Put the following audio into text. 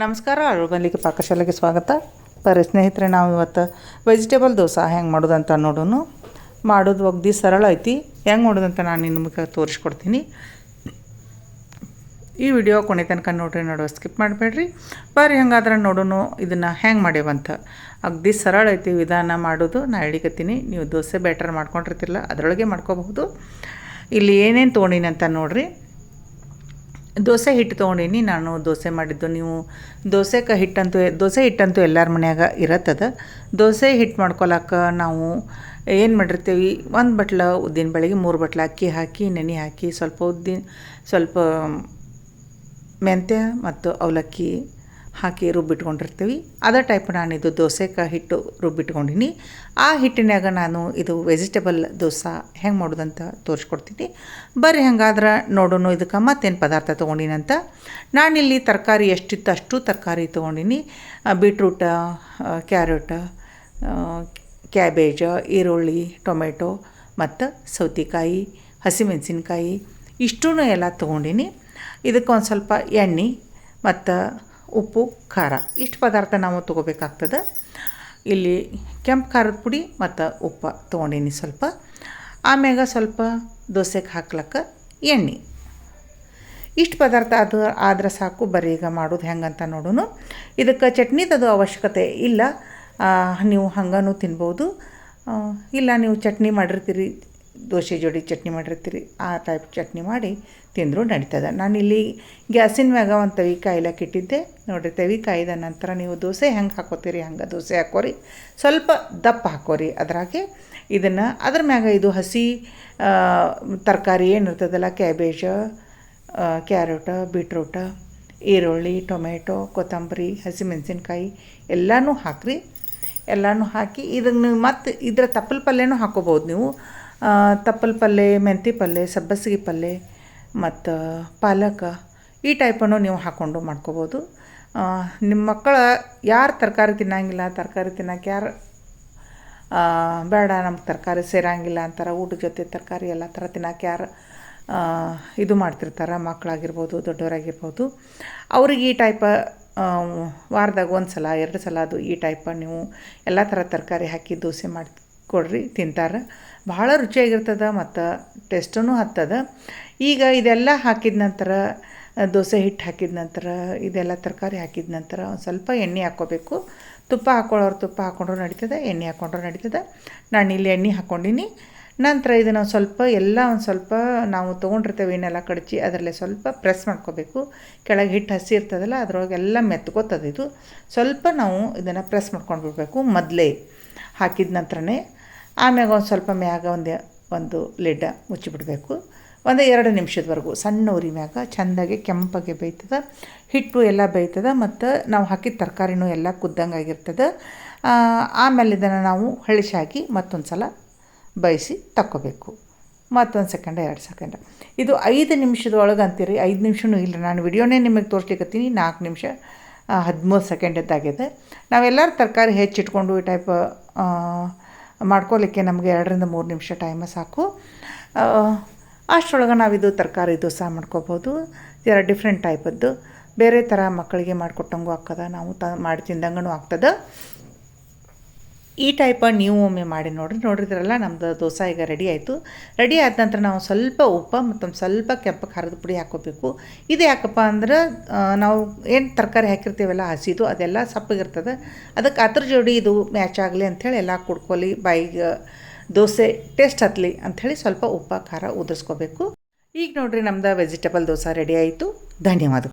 ನಮಸ್ಕಾರ ಅಳುಬಲ್ಲಿಗೆ ಪಾಕಶಾಲೆಗೆ ಸ್ವಾಗತ. ಬರೀ ಸ್ನೇಹಿತರೆ, ನಾವು ಇವತ್ತು ವೆಜಿಟೇಬಲ್ ದೋಸೆ ಹೆಂಗೆ ಮಾಡೋದಂತ ನೋಡೋನು. ಮಾಡೋದು ಒಗ್ದು ಸರಳ ಐತಿ. ಹೆಂಗೆ ಮಾಡೋದಂತ ನಾನು ನಿಮಗೆ ತೋರಿಸ್ಕೊಡ್ತೀನಿ. ಈ ವಿಡಿಯೋ ಕೊನೆ ತನಕ ನೋಡ್ರಿ, ನೋಡುವ ಸ್ಕಿಪ್ ಮಾಡಬೇಡ್ರಿ. ಬರ್ರಿ ಹೆಂಗಾದ್ರೆ ನೋಡೋನು, ಇದನ್ನು ಹೆಂಗೆ ಮಾಡ್ಯವಂತ ಅಗ್ದಿ ಸರಳ ಐತಿ ವಿಧಾನ ಮಾಡೋದು. ನಾ ಹೇಳಿಕತ್ತೀನಿ, ನೀವು ದೋಸೆ ಬ್ಯಾಟರ್ ಮಾಡ್ಕೊಂಡಿರ್ತಿರಲ್ಲ, ಅದರೊಳಗೆ ಮಾಡ್ಕೋಬಹುದು. ಇಲ್ಲಿ ಏನೇನು ತೊಗೊಂಡಿನಿ ಅಂತ ನೋಡ್ರಿ. ದೋಸೆ ಹಿಟ್ಟು ತೊಗೊಂಡೀನಿ. ನಾನು ದೋಸೆ ಮಾಡಿದ್ದು. ನೀವು ದೋಸೆ ಕ ಹಿಟ್ಟಂತೂ, ದೋಸೆ ಹಿಟ್ಟಂತೂ ಎಲ್ಲರ ಮನ್ಯಾಗ ಇರತ್ತದ. ದೋಸೆ ಹಿಟ್ಟು ಮಾಡ್ಕೊಳಕ್ಕೆ ನಾವು ಏನು ಮಾಡಿರ್ತೀವಿ? ಒಂದು ಬಟ್ಲ ಉದ್ದಿನ ಬೆಳಗ್ಗೆ ಮೂರು ಬಟ್ಲ ಅಕ್ಕಿ ಹಾಕಿ, ನೆನೆ ಹಾಕಿ, ಸ್ವಲ್ಪ ಉದ್ದಿನ, ಸ್ವಲ್ಪ ಮೆಂತ್ಯ ಮತ್ತು ಅವಲಕ್ಕಿ ಹಾಕಿ ರುಬ್ಬಿಟ್ಕೊಂಡಿರ್ತೀವಿ. ಅದೇ ಟೈಪ್ ನಾನಿದು ದೋಸೆಗೆ ಹಿಟ್ಟು ರುಬ್ಬಿಟ್ಕೊಂಡಿನಿ. ಆ ಹಿಟ್ಟಿನಾಗ ನಾನು ಇದು ವೆಜಿಟೇಬಲ್ ದೋಸೆ ಹೆಂಗೆ ಮಾಡೋದಂತ ತೋರಿಸ್ಕೊಡ್ತೀನಿ. ಬರ್ರಿ ಹಂಗಾದ್ರೆ ನೋಡೋಣ ಇದಕ್ಕೆ ಮತ್ತೇನು ಪದಾರ್ಥ ತೊಗೊಂಡಿನಂತ. ನಾನಿಲ್ಲಿ ತರಕಾರಿ ಎಷ್ಟಿತ್ತು ಅಷ್ಟು ತರಕಾರಿ ತೊಗೊಂಡಿನಿ. ಬೀಟ್ರೂಟ ಕ್ಯಾರೆಟ್ ಕ್ಯಾಬೇಜ ಈರುಳ್ಳಿ ಟೊಮೆಟೊ ಮತ್ತು ಸೌತೆಕಾಯಿ, ಹಸಿಮೆಣಸಿನ್ಕಾಯಿ ಇಷ್ಟೂ ಎಲ್ಲ ತೊಗೊಂಡಿನಿ. ಇದಕ್ಕೆ ಒಂದು ಸ್ವಲ್ಪ ಎಣ್ಣೆ ಮತ್ತು ಉಪ್ಪು, ಖಾರ. ಇಷ್ಟು ಪದಾರ್ಥ ನಾವು ತೊಗೋಬೇಕಾಗ್ತದೆ. ಇಲ್ಲಿ ಕೆಂಪು ಖಾರದ ಪುಡಿ ಮತ್ತು ಉಪ್ಪು ತೊಗೊಂಡೀನಿ ಸ್ವಲ್ಪ. ಆಮ್ಯಾಗ ಸ್ವಲ್ಪ ದೋಸೆಗೆ ಹಾಕ್ಲಕ್ಕೆ ಎಣ್ಣೆ. ಇಷ್ಟು ಪದಾರ್ಥ ಅದು ಆದ್ರೆ ಸಾಕು, ಬರೀ ಈಗ ಮಾಡೋದು ಹೆಂಗಂತ ನೋಡೋಣ ಇದಕ್ಕೆ ಚಟ್ನಿದದು ಅವಶ್ಯಕತೆ ಇಲ್ಲ. ನೀವು ಹಂಗನೂ ತಿನ್ಬೋದು. ಇಲ್ಲ, ನೀವು ಚಟ್ನಿ ಮಾಡಿರ್ತೀರಿ ದೋಸೆ ಜೋಡಿ ಚಟ್ನಿ ಮಾಡಿರ್ತೀರಿ, ಆ ಟೈಪ್ ಚಟ್ನಿ ಮಾಡಿ ತಿಂದರೂ ನಡೀತದೆ. ಇಲ್ಲಿ ಗ್ಯಾಸಿನ ಮ್ಯಾಗ ಒಂದು ತವಿ ಕಾಯಿಲಕ್ಕೆ ಇಟ್ಟಿದ್ದೆ ನೋಡಿರಿ, ತವಿ ಕಾಯ್ದ ನಂತರ ನೀವು ದೋಸೆ ಹೆಂಗೆ ಹಾಕೋತೀರಿ, ಹಂಗೆ ದೋಸೆ ಹಾಕೋರಿ. ಸ್ವಲ್ಪ ದಪ್ಪ ಹಾಕೋರಿ ಅದರಾಗೆ. ಇದನ್ನು ಅದ್ರ ಮ್ಯಾಗ ಇದು ಹಸಿ ತರಕಾರಿ ಏನಿರ್ತದಲ್ಲ, ಕ್ಯಾಬೇಜ ಕ್ಯಾರೆಟ, ಬೀಟ್ರೂಟ, ಈರುಳ್ಳಿ ಟೊಮೆಟೊ ಕೊತ್ತಂಬರಿ, ಹಸಿಮೆಣಸಿನ್ಕಾಯಿ ಎಲ್ಲನೂ ಹಾಕ್ರಿ. ಎಲ್ಲನೂ ಹಾಕಿ ಇದನ್ನು ಮತ್ತು ಇದರ ತಪ್ಪಲ ಪಲ್ಯನೂ ಹಾಕೋಬೋದು ನೀವು. ತಪ್ಪಲ ಪಲ್ಯ ಮೆಂತಿ ಪಲ್ಯ ಸಬ್ಬಸಿಗೆ ಪಲ್ಯ ಮತ್ತು, ಪಾಲಕ, ಈ ಟೈಪನ್ನು ನೀವು ಹಾಕ್ಕೊಂಡು ಮಾಡ್ಕೋಬೋದು. ನಿಮ್ಮ ಮಕ್ಕಳ ಯಾರು ತರಕಾರಿ ತಿನ್ನಂಗಿಲ್ಲ, ತರಕಾರಿ ತಿನ್ನೋಕೆ ಯಾರು ಬೇಡ, ನಮ್ಗೆ ತರಕಾರಿ ಸೇರಂಗಿಲ್ಲ ಅಂತಾರೆ, ಊಟದ ಜೊತೆ ತರಕಾರಿ ಎಲ್ಲ ಥರ ತಿನ್ನೋಕೆ ಯಾರು ಇದು ಮಾಡ್ತಿರ್ತಾರೆ ಮಕ್ಕಳಾಗಿರ್ಬೋದು ದೊಡ್ಡವರಾಗಿರ್ಬೋದು. ಅವ್ರಿಗೆ ಈ ಟೈಪ ವಾರದಾಗ ಒಂದು ಸಲ ಎರಡು ಸಲ ಅದು ಈ ಟೈಪ ನೀವು ಎಲ್ಲ ಥರ ತರಕಾರಿ ಹಾಕಿ ದೋಸೆ ಮಾಡಿ ಕೊಡ್ರಿ, ತಿಂತಾರೆ. ಭಾಳ ರುಚಿಯಾಗಿರ್ತದೆ ಮತ್ತು ಟೇಸ್ಟೂ ಹತ್ತದ. ಈಗ ಇದೆಲ್ಲ ಹಾಕಿದ ನಂತರ, ದೋಸೆ ಹಿಟ್ಟು ಹಾಕಿದ ನಂತರ, ಇದೆಲ್ಲ ತರಕಾರಿ ಹಾಕಿದ ನಂತರ ಒಂದು ಸ್ವಲ್ಪ ಎಣ್ಣೆ ಹಾಕ್ಕೋಬೇಕು. ತುಪ್ಪ ಹಾಕ್ಕೊಳ್ಳೋರು ತುಪ್ಪ ಹಾಕ್ಕೊಂಡ್ರು ನಡೀತದೆ, ಎಣ್ಣೆ ಹಾಕ್ಕೊಂಡ್ರು ನಡೀತದೆ. ನಾನು ಇಲ್ಲಿ ಎಣ್ಣೆ ಹಾಕ್ಕೊಂಡಿನಿ ನಂತರ ಇದನ್ನು ಸ್ವಲ್ಪ, ಎಲ್ಲ ಒಂದು ಸ್ವಲ್ಪ ನಾವು ತೊಗೊಂಡಿರ್ತೇವೆ ಇನ್ನೆಲ್ಲ ಕಡಚಿ, ಅದರಲ್ಲೇ ಸ್ವಲ್ಪ ಪ್ರೆಸ್ ಮಾಡ್ಕೋಬೇಕು. ಕೆಳಗೆ ಹಿಟ್ಟು ಹಸಿ ಇರ್ತದಲ್ಲ, ಅದರೊಳಗೆಲ್ಲ ಮೆತ್ಕೋತದೆ ಇದು. ಸ್ವಲ್ಪ ನಾವು ಇದನ್ನು ಪ್ರೆಸ್ ಮಾಡ್ಕೊಂಡು ಬಿಡಬೇಕು ಮೊದಲೇ. ಹಾಕಿದ ನಂತರನೇ ಆಮ್ಯಾಗ ಒಂದು ಸ್ವಲ್ಪ ಮ್ಯಾಗ ಒಂದು ಒಂದು ಲಿಡ್ಡ ಮುಚ್ಚಿಬಿಡಬೇಕು. ಒಂದು ಎರಡು ನಿಮಿಷದವರೆಗೂ ಸಣ್ಣ ಉರಿ ಮ್ಯಾಗ ಚೆಂದಾಗಿ ಕೆಂಪಾಗಿ ಬೇಯ್ತದೆ. ಹಿಟ್ಟು ಎಲ್ಲ ಬೇಯ್ತದೆ ಮತ್ತು ನಾವು ಹಾಕಿದ ತರಕಾರಿನೂ ಎಲ್ಲ ಕುದ್ದಂಗೆ ಆಗಿರ್ತದೆ. ಆ, ಆಮೇಲೆ ಇದನ್ನು ನಾವು ಹಳಿಸಾಕಿ ಮತ್ತೊಂದು ಸಲ ಬಯಸಿ ತಕ್ಕೋಬೇಕು. ಮತ್ತೊಂದು ಸೆಕೆಂಡ ಎರಡು ಸೆಕೆಂಡ. ಇದು ಐದು ನಿಮಿಷದೊಳಗೆ ಅಂತೀರಿ ಐದು ನಿಮಿಷನೂ ಇಲ್ಲ. ನಾನು ವಿಡಿಯೋನೇ ನಿಮಗೆ ತೋರಿಸ್ಲಿಕ್ಕತ್ತೀನಿ ನಾಲ್ಕು ನಿಮಿಷ ಹದಿಮೂರು ಸೆಕೆಂಡದ್ದಾಗಿದೆ ನಾವೆಲ್ಲರೂ ತರಕಾರಿ ಹೆಚ್ಚಿಟ್ಕೊಂಡು ಈ ಟೈಪ್ ಮಾಡ್ಕೊಲಿಕ್ಕೆ ನಮಗೆ ಎರಡರಿಂದ ಮೂರು ನಿಮಿಷ ಟೈಮ ಸಾಕು. ಅಷ್ಟರೊಳಗೆ ನಾವಿದು ತರಕಾರಿ ದೋಸೆ ಮಾಡ್ಕೋಬೋದು. ಜರ ಡಿಫ್ರೆಂಟ್ ಟೈಪದ್ದು ಬೇರೆ ಥರ ಮಕ್ಕಳಿಗೆ ಮಾಡಿಕೊಟ್ಟಂಗೂ ಆಗ್ತದೆ. ನಾವು ತ, ಮಾಡಿ ತಿಂದಂಗೂ ಆಗ್ತದೆ. ಈ ಟೈಪ ನೀವು ಒಮ್ಮೆ ಮಾಡಿ ನೋಡಿರಿ. ನೋಡಿದ್ರಲ್ಲ ನಮ್ಮದು ದೋಸೆ ಈಗ ರೆಡಿ ಆಯಿತು. ರೆಡಿ ಆದ ನಂತರ ನಾವು ಸ್ವಲ್ಪ ಉಪ್ಪು ಮತ್ತು ಸ್ವಲ್ಪ ಕೆಂಪು ಖಾರದ ಪುಡಿ ಹಾಕೋಬೇಕು. ಇದು ಯಾಕಪ್ಪ ಅಂದ್ರೆ ನಾವು ಏನು ತರಕಾರಿ ಹಾಕಿರ್ತೀವಲ್ಲ, ಹಸಿದು ಅದೆಲ್ಲ ಸಪ್ಪಗಿರ್ತದೆ. ಅದಕ್ಕೆ ಅದ್ರ ಜೋಡಿ ಇದು ಮ್ಯಾಚ್ ಆಗಲಿ ಅಂಥೇಳಿ ಎಲ್ಲ ಕುಡ್ಕೊಲಿ, ಬಾಯಿಗೆ ದೋಸೆ ಟೇಸ್ಟ್ ಹತ್ತಲಿ ಅಂಥೇಳಿ ಸ್ವಲ್ಪ ಉಪ್ಪು, ಖಾರ ಉದುರಿಸ್ಕೋಬೇಕು. ಈಗ ನೋಡಿರಿ ನಮ್ದು ವೆಜಿಟೇಬಲ್ ದೋಸೆ ರೆಡಿ ಆಯಿತು. ಧನ್ಯವಾದಗಳು.